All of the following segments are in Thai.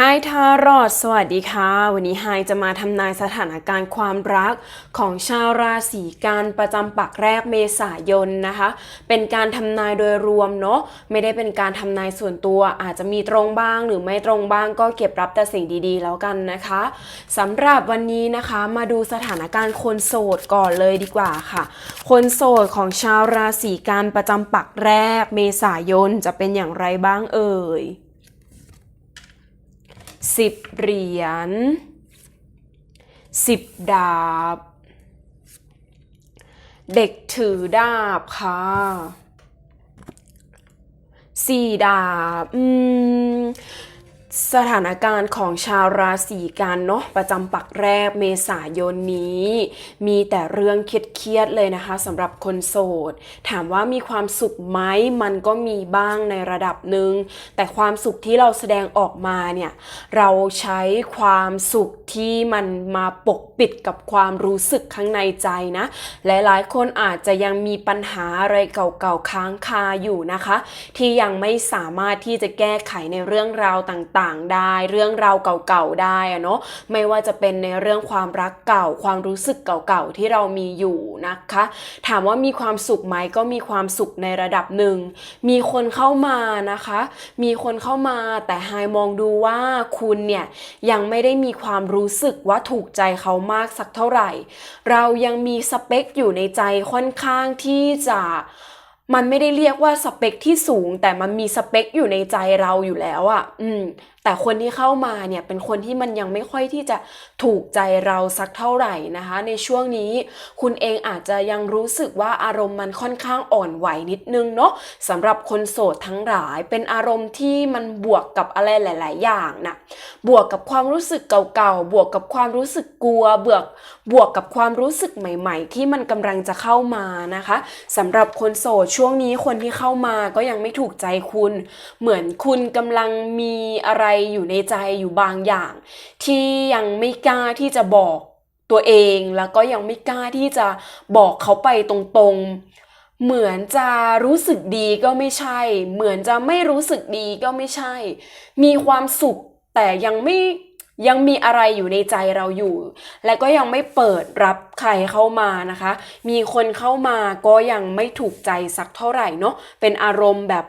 ไฮทารอดสวัสดีค่ะ วันนี้ไฮจะมาทำนายสถานการณ์ความรักของชาวราศีกันประจำปักแรกเมษายนนะคะ เป็นการทำนายโดยรวมเนาะไม่ได้เป็นการทำนายส่วนตัว อาจจะมีตรงบ้างหรือไม่ตรงบ้างก็เก็บรับแต่สิ่งดีๆ แล้วกันนะคะสำหรับวันนี้นะคะมาดูสถานการณ์คนโสดก่อนเลยดีกว่าค่ะ คนโสดของชาวราศีกันประจำปักแรกเมษายนจะเป็นอย่างไรบ้างเอ่ย สิบเหรียญสิบดาบ เด็กถือดาบค่ะสี่ดาบ อืม สถานการณ์ของชาวราศีกันเนาะประจำปักแรกเมษายนนี้ มีแต่เรื่องเครียดๆเลยนะคะสำหรับคนโสด ถามว่ามีความสุขไหมมันก็มีบ้างในระดับหนึ่งแต่ความสุขที่เราแสดงออกมาเนี่ยเราใช้ความสุขที่มันมาปกปิดกับความรู้สึกข้างในใจนะ หลายๆ คนอาจจะยังมีปัญหาอะไรเก่าๆค้างคาอยู่นะคะ ที่ยังไม่สามารถที่จะแก้ไขในเรื่องราวต่างๆได้ เรื่องราวเก่าๆได้อะเนาะไม่ว่าจะเป็นในเรื่องความรักเก่า ความรู้สึกเก่าๆที่เรามีอยู่นะคะ ถามว่ามีความสุขไหมก็มีความสุขในระดับหนึ่ง มีคนเข้ามานะคะ มีคนเข้ามาแต่ไฮมองดูว่าคุณเนี่ยยังไม่ได้มีความรู้สึกว่าถูกใจเขามากสักเท่าไหร่ เรายังมีสเปคอยู่ในใจค่อนข้างที่จะ มันไม่ได้เรียกว่าสเปคที่สูง แต่มันมีสเปคอยู่ในใจเราอยู่แล้วอะ่ะ อืม แต่คนที่เข้ามาเนี่ยเป็นคนที่มันยังไม่ค่อยที่จะถูกใจเราสักเท่าไหร่นะคะ ในช่วงนี้คุณเองอาจจะยังรู้สึกว่าอารมณ์มันค่อนข้างอ่อนไหวนิดนึงเนาะสำหรับคนโสดทั้งหลาย เป็นอารมณ์ที่มันบวกกับอะไรหลาย ๆ อย่างนะบวกกับความรู้สึกเก่าๆบวกกับความรู้สึกกลัวบวกบวกกับความรู้สึกใหม่ ๆ ที่มันกำลังจะเข้ามานะคะสำหรับคนโสดช่วงนี้คนที่เข้ามาก็ยังไม่ถูกใจคุณ เหมือนคุณกำลังมีอะไรอยู่ในใจอยู่บางอย่าง ที่ยังไม่กล้าที่จะบอกตัวเองแล้วก็ยังไม่กล้าที่จะบอกเขาไปตรงๆ เหมือนจะรู้สึกดีก็ไม่ใช่ เหมือนจะไม่รู้สึกดีก็ไม่ใช่ มีความสุขแต่ยังไม่ ยังมีอะไรอยู่ในใจเราอยู่ และก็ยังไม่เปิดรับใครเข้ามานะคะ มีคนเข้ามาก็ยังไม่ถูกใจสักเท่าไหร่เนาะเป็นอารมณ์แบบ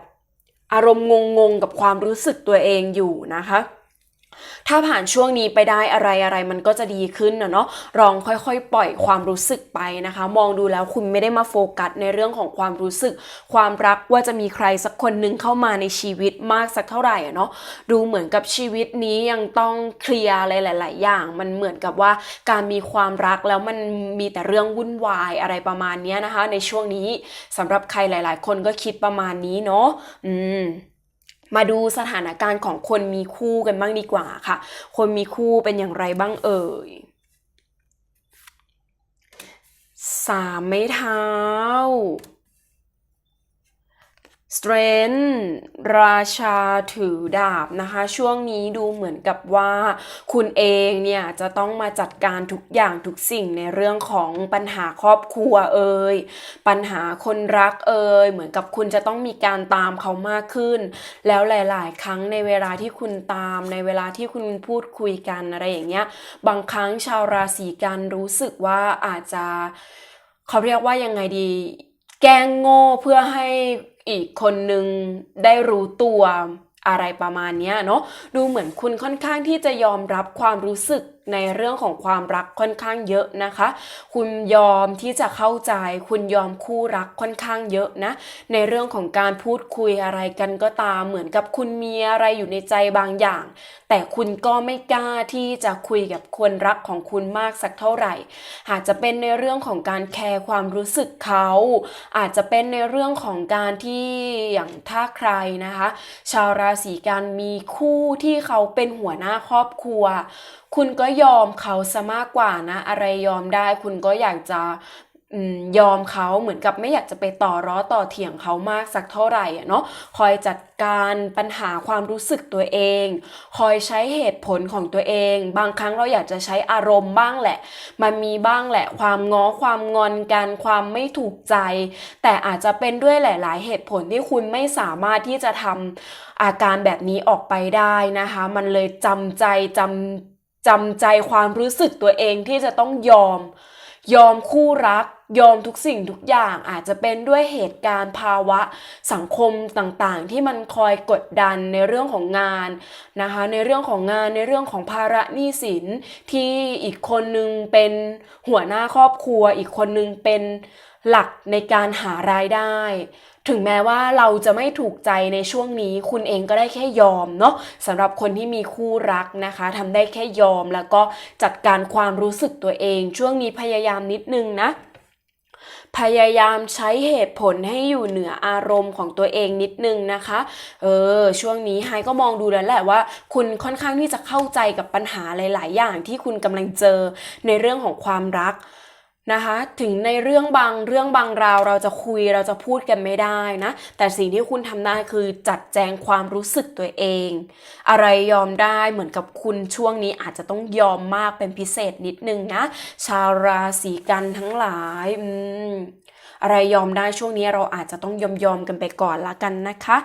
อารมณ์งงๆกับความรู้สึกตัวเองอยู่นะคะ ถ้าผ่านช่วงนี้ไปได้อะไรอะไรมันก็จะดีขึ้นนะเนาะลองค่อยๆ ปล่อยความรู้สึกไปนะคะ มองดูแล้วคุณไม่ได้มาโฟกัสในเรื่องของความรู้สึก ความรักว่าจะมีใครสักคนหนึ่งเข้ามาในชีวิตมากสักเท่าไหร่อะเนาะดูเหมือนกับชีวิตนี้ยังต้องเคลียร์อะไรหลาย ๆ อย่าง มันเหมือนกับว่าการมีความรักแล้วมันมีแต่เรื่องวุ่นวายอะไรประมาณนี้นะคะ ในช่วงนี้สำหรับใครหลาย ๆ คนก็คิดประมาณนี้เนาะอืม มาดูสถานการณ์ของคนมีคู่กันบ้างดีกว่าค่ะ คนมีคู่เป็นอย่างไรบ้างเอ่ยสามไม้เท้า strength ราชาถือดาบนะคะ ช่วงนี้ดูเหมือนกับว่าคุณเองเนี่ยจะต้องมาจัดการทุกอย่างทุกสิ่งในเรื่องของปัญหาครอบครัวเอ่ยปัญหาคนรักเอ่ยเหมือนกับคุณจะต้องมีการตามเขามากขึ้น แล้วหลาย ๆ ครั้งในเวลาที่คุณตามในเวลาที่คุณพูดคุยกันอะไรอย่างเงี้ยบางครั้งชาวราศีกันรู้สึกว่าอาจจะเขาเรียกว่ายังไงดี แกล้งโง่เพื่อให้อีกคนนึงได้รู้ตัวอะไรประมาณนี้เนาะดูเหมือนคุณค่อนข้างที่จะยอมรับความรู้สึก ในเรื่องของความรักค่อนข้างเยอะนะคะ คุณยอมที่จะเข้าใจ คุณยอมคู่รักค่อนข้างเยอะนะ ในเรื่องของการพูดคุยอะไรกันก็ตามเหมือนกับคุณมีอะไรอยู่ในใจบางอย่าง แต่คุณก็ไม่กล้าที่จะคุยกับคนรักของคุณมากสักเท่าไหร่ อาจจะเป็นในเรื่องของการแคร์ความรู้สึกเขา อาจจะเป็นในเรื่องของการที่อย่างถ้าใครนะคะ ชาวราศีกันมีคู่ที่เขาเป็นหัวหน้าครอบครัว คุณก็ยยอมเขาซะมากกว่านะ อะไรยอมได้คุณก็อยากจะยอมเขาเหมือนกับไม่อยากจะไปต่อร้อต่อเถียงเขามากสักเท่าไหร่เนาะคอยจัดการปัญหาความรู้สึกตัวเอง คอยใช้เหตุผลของตัวเอง บางครั้งเราอยากจะใช้อารมณ์บ้างแหละ มันมีบ้างแหละ ความง้อความงอนกันความไม่ถูกใจ แต่อาจจะเป็นด้วยหลาย ๆ เหตุผลที่คุณไม่สามารถที่จะทำอาการแบบนี้ออกไปได้นะคะ มันเลยจำใจจำ จำใจความรู้สึกตัวเองที่จะต้องยอม ยอมคู่รัก ยอมทุกสิ่งทุกอย่างอาจจะเป็นด้วยเหตุการณ์ภาวะสังคมต่างๆ ที่มันคอยกดดันในเรื่องของงานนะคะ ในเรื่องของงานในเรื่องของภาระหนี้สินที่อีกคนนึงเป็นหัวหน้าครอบครัว อีกคนนึงเป็น หลักในการหารายได้ ถึงแม้ว่าเราจะไม่ถูกใจในช่วงนี้ คุณเองก็ได้แค่ยอมเนาะสำหรับคนที่มีคู่รักนะคะทำได้แค่ยอมแล้วก็จัดการความรู้สึกตัวเอง ช่วงนี้พยายามนิดนึงนะพยายามใช้เหตุผลให้อยู่เหนืออารมณ์ของตัวเองนิดนึงนะคะ เออ ช่วงนี้ไฮก็มองดูแล้วแหละว่า คุณค่อนข้างที่จะเข้าใจกับปัญหาหลาย ๆ อย่างที่คุณกำลังเจอในเรื่องของความรัก นะคะ ถึงในเรื่องบางเรื่องบางราวเราจะคุยเราจะพูดกันไม่ได้นะ แต่สิ่งที่คุณทำได้คือจัดแจงความรู้สึกตัวเอง อะไรยอมได้เหมือนกับคุณช่วงนี้อาจจะต้องยอมมากเป็นพิเศษนิดนึงนะ ชาวราศีกันทั้งหลายอืมอะไรยอมได้ช่วงนี้เราอาจจะต้องยอมยอมกันไปก่อนละกันนะคะ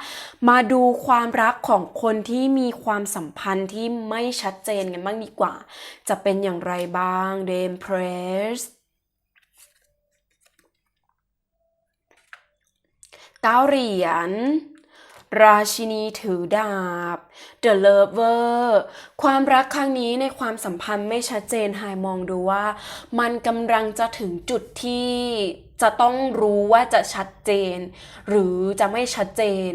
มาดูความรักของคนที่มีความสัมพันธ์ที่ไม่ชัดเจนกันบ้างดีกว่า จะเป็นอย่างไรบ้างเดมเพรส เก้าเหรียญ ราชินีถือดาบ The Lover ความรักครั้งนี้ในความสัมพันธ์ไม่ชัดเจนไฮมองดูว่า มันกำลังจะถึงจุดที่จะต้องรู้ว่าจะชัดเจน หรือจะไม่ชัดเจน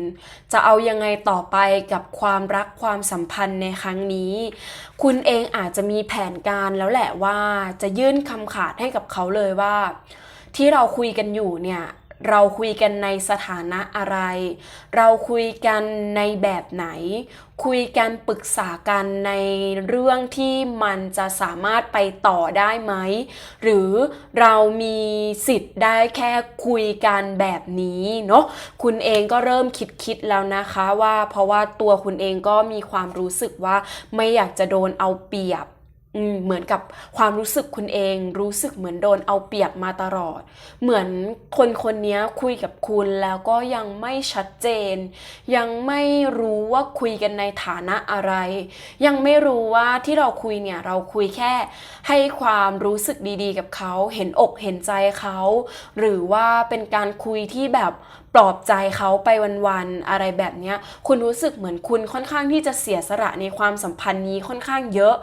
จะเอายังไงต่อไปกับความรักความสัมพันธ์ในครั้งนี้ คุณเองอาจจะมีแผนการแล้วแหละว่าจะยื่นคำขาดให้กับเขาเลยว่า ที่เราคุยกันอยู่เนี่ย เราคุยกันในสถานะอะไร เราคุยกันในแบบไหน คุยกันปรึกษากันในเรื่องที่มันจะสามารถไปต่อได้ไหม หรือเรามีสิทธิ์ได้แค่คุยกันแบบนี้เนาะ คุณเองก็เริ่มคิดคิดแล้วนะคะว่าเพราะว่าตัวคุณเองก็มีความรู้สึกว่าไม่อยากจะโดนเอาเปรียบ อืมเหมือนกับความรู้สึกคุณเอง รู้สึกเหมือนโดนเอาเปรียบมาตลอด เหมือนคนคนนี้คุยกับคุณแล้วก็ยังไม่ชัดเจน ยังไม่รู้ว่าคุยกันในฐานะอะไร ยังไม่รู้ว่าที่เราคุยเนี่ยเราคุยแค่ ให้ความรู้สึกดีๆ กับเขาเห็นอกเห็นใจเขา หรือว่าเป็นการคุยที่แบบปลอบใจเขาไปวันๆอะไรแบบนี้คุณรู้สึกเหมือนคุณค่อนข้างที่จะเสียสละในความสัมพันธ์นี้ค่อนข้างเยอะ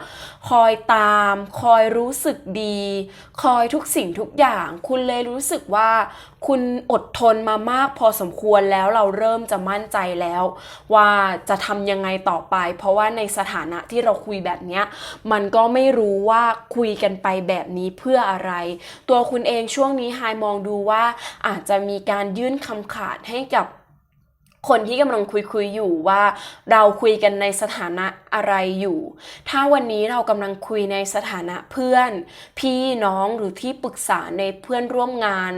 คอยตาม คอยรู้สึกดี คอยทุกสิ่งทุกอย่าง คุณเลยรู้สึกว่าคุณอดทนมามากพอสมควรแล้วเราเริ่มจะมั่นใจแล้ว ว่าจะทำยังไงต่อไป เพราะว่าในสถานะที่เราคุยแบบนี้มันก็ไม่รู้ว่าคุยกันไปแบบนี้เพื่ออะไร ตัวคุณเองช่วงนี้ไฮมองดูว่าอาจจะมีการยื่นคำขาดให้กับ คนที่กำลังคุยคุยอยู่ว่า เราคุยกันในสถานะอะไรอยู่ ถ้าวันนี้เรากำลังคุยในสถานะเพื่อน พี่น้องหรือที่ปรึกษาในเพื่อนร่วมงาน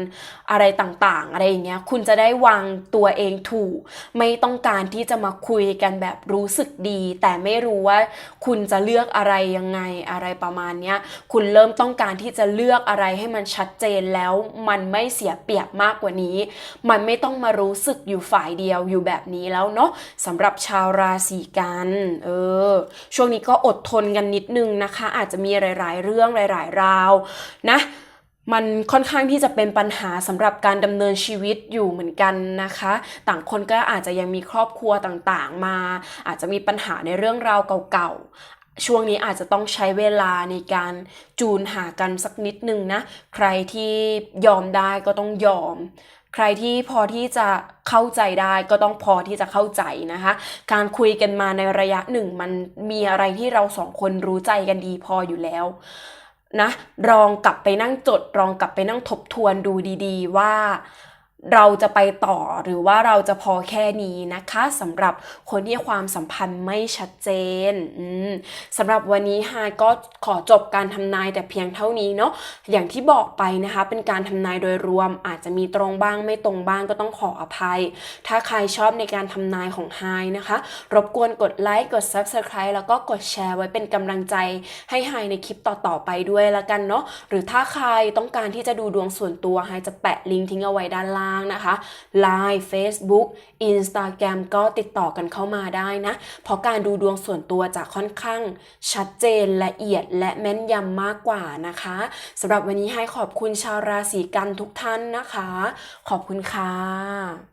อะไรต่างๆ อะไรอย่างเงี้ยคุณจะได้วางตัวเองถูก ไม่ต้องการที่จะมาคุยกันแบบรู้สึกดี แต่ไม่รู้ว่าคุณจะเลือกอะไรยังไงอะไรประมาณเนี้ยคุณเริ่มต้องการที่จะเลือกอะไรให้มันชัดเจนแล้ว มันไม่เสียเปรียบมากกว่านี้ มันไม่ต้องมารู้สึกอยู่ฝ่ายเดียวอยู่แบบนี้แล้วเนาะสำหรับชาวราศีกันเออช่วงนี้ก็อดทนกันนิดนึงนะคะ อาจจะมีหลาย ๆ เรื่องหลาย ๆ ราวนะมันค่อนข้างที่จะเป็นปัญหาสำหรับการดำเนินชีวิตอยู่เหมือนกันนะคะ ต่างคนก็อาจจะยังมีครอบครัวต่างๆ มา อาจจะมีปัญหาในเรื่องราวเก่าๆ ช่วงนี้อาจจะต้องใช้เวลาในการจูนหากันสักนิดนึงนะ ใครที่ยอมได้ก็ต้องยอม ใครที่พอที่จะเข้าใจได้ก็ต้องพอที่จะเข้าใจนะคะ การคุยกันมาในระยะหนึ่งมันมีอะไรที่เราสองคนรู้ใจกันดีพออยู่แล้วนะลองกลับไปนั่งจดลองกลับไปนั่งทบทวนดูดี ๆ ว่า เราจะไปต่อหรือว่าเราจะพอแค่นี้นะคะสำหรับคนที่ความสัมพันธ์ไม่ชัดเจนสำหรับวันนี้ฮายก็ขอจบการทำนายแต่เพียงเท่านี้เนาะอย่างที่บอกไปนะคะ เป็นการทำนายโดยรวม อาจจะมีตรงบ้างไม่ตรงบ้างก็ต้องขออภัย ถ้าใครชอบในการทำนายของไฮนะคะ รบกวนกดไลค์กด Subscribe แล้วก็กดแชร์ไว้เป็นกำลังใจให้ไฮในคลิปต่อๆไปด้วยละกันเนาะหรือถ้าใครต้องการที่จะดูดวงส่วนตัวไฮจะแปะลิงก์ทิ้งเอาไว้ด้านล่างนะคะ Line Facebook Instagram ก็ติดต่อกันเข้ามาได้นะ เพราะการดูดวงส่วนตัวจะค่อนข้างชัดเจนละเอียดและแม่นยำมากกว่านะคะสำหรับวันนี้ให้ขอบคุณชาวราศีกันทุกท่านนะคะ ขอบคุณค่ะ